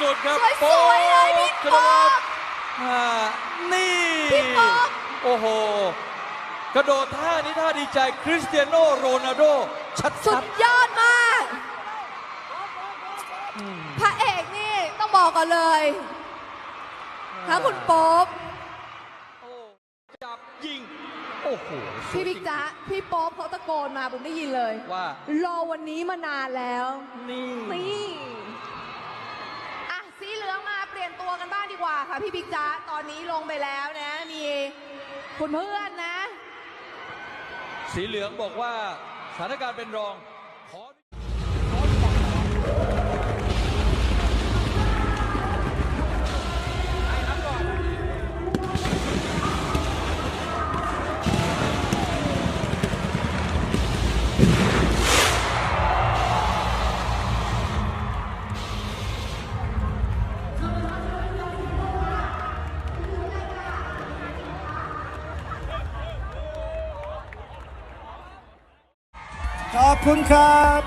สุดครับสวยๆเลยพี่โป๊ปโป๊ปอ่านี่พี่โป๊ปโอ้โห กระโดดท่านี้ท่าดีใจคริสเตียโนโรนัลโดชัดสุชัดดยอดมาก พระเอกนี่ต้องบอกกันเลยทั้งคุณโป๊ปโอ้จับยิงโอ้โหสวยพี่บิ๊กจริงจ๊ะพี่โป๊ปเขาตะโกนมาผมได้ยินเลยว่ารอวันนี้มานานแล้ว นี่นี่อะสีเหลืองมาเปลี่ยนตัวกันบ้างดีกว่า ค่ะพี่บิ๊กจ๊ะตอนนี้ลงไปแล้วนะ มีคุณเพื่อนนะ สีเหลืองบอกว่าสถานการณ์เป็นรองขอ ขอบคุณครับ